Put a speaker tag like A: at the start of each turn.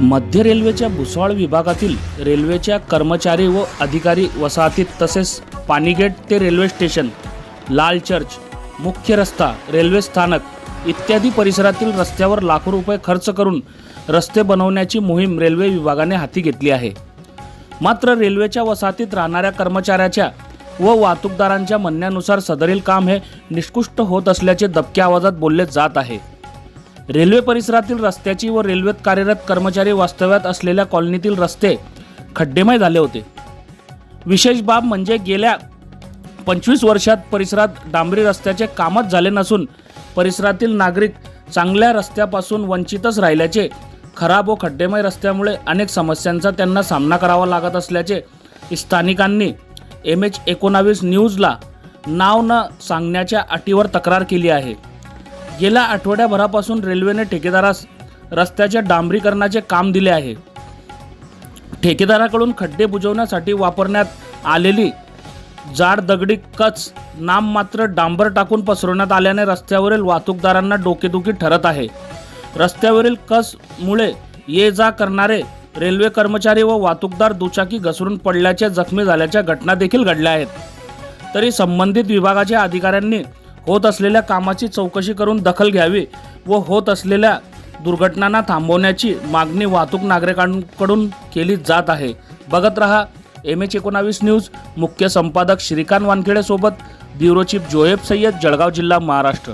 A: मध्य रेल्वेच्या भुसावळ विभागातील रेल्वेच्या कर्मचारी व अधिकारी वसाहतीत तसेच पाणीगेट ते रेल्वे स्टेशन लाल चर्च मुख्य रस्ता रेल्वे स्थानक इत्यादी परिसरातील रस्त्यावर लाखो रुपये खर्च करून रस्ते बनवण्याची मोहीम रेल्वे विभागाने हाती घेतली आहे. मात्र रेल्वेच्या वसाहतीत राहणाऱ्या कर्मचाऱ्याच्या व वाहतूकदारांच्या म्हणण्यानुसार सदरील काम हे निष्कृष्ट होत असल्याचे दबक्या आवाजात बोलले जात आहे. रेल्वे परिसरातील रस्त्याची व रेल्वेत कार्यरत कर्मचारी वास्तव्यात असलेल्या कॉलनीतील रस्ते खड्डेमय झाले होते. विशेष बाब म्हणजे गेल्या पंचवीस वर्षात परिसरात डांबरी रस्त्याचे कामच झाले नसून परिसरातील नागरिक चांगल्या रस्त्यापासून वंचितच राहिल्याचे खराब व खड्डेमय रस्त्यामुळे अनेक समस्यांचा त्यांना सामना करावा लागत असल्याचे स्थानिकांनी एम एच एकोणावीस न्यूजला नाव न सांगण्याच्या अटीवर तक्रार केली आहे. गेल्या आठवड्याभरापासून रेल्वेने ठेकेदारास रस्त्याच्या डांबरीकरणाचे काम दिले आहे. ठेकेदाराकडून खड्डे बुजवण्यासाठी वापरण्यात आलेली जाड दगडी कच नाममात्र डांबर टाकून पसरवण्यात आल्याने रस्त्यावरील वाहतूकदारांना डोकेदुखी ठरत आहे. रस्त्यावरील कसमुळे ये जा करणारे रेल्वे कर्मचारी व वाहतूकदार दुचाकी घसरून पडल्याच्या जखमी झाल्याच्या घटना देखील घडल्या आहेत. तरी संबंधित विभागाच्या अधिकाऱ्यांनी होत असलेल्या कामाची चौकशी करून दखल घ्यावी व होत असलेल्या दुर्घटनांना थांबवण्याची मागणी वाहतूक नागरिकांकडून केली जात आहे. बघत रहा एम एच एकोणावीस न्यूज. मुख्य संपादक श्रीकांत वानखेडेसोबत ब्युरो चीफ जोहेब सय्यद जळगाव जिल्हा महाराष्ट्र.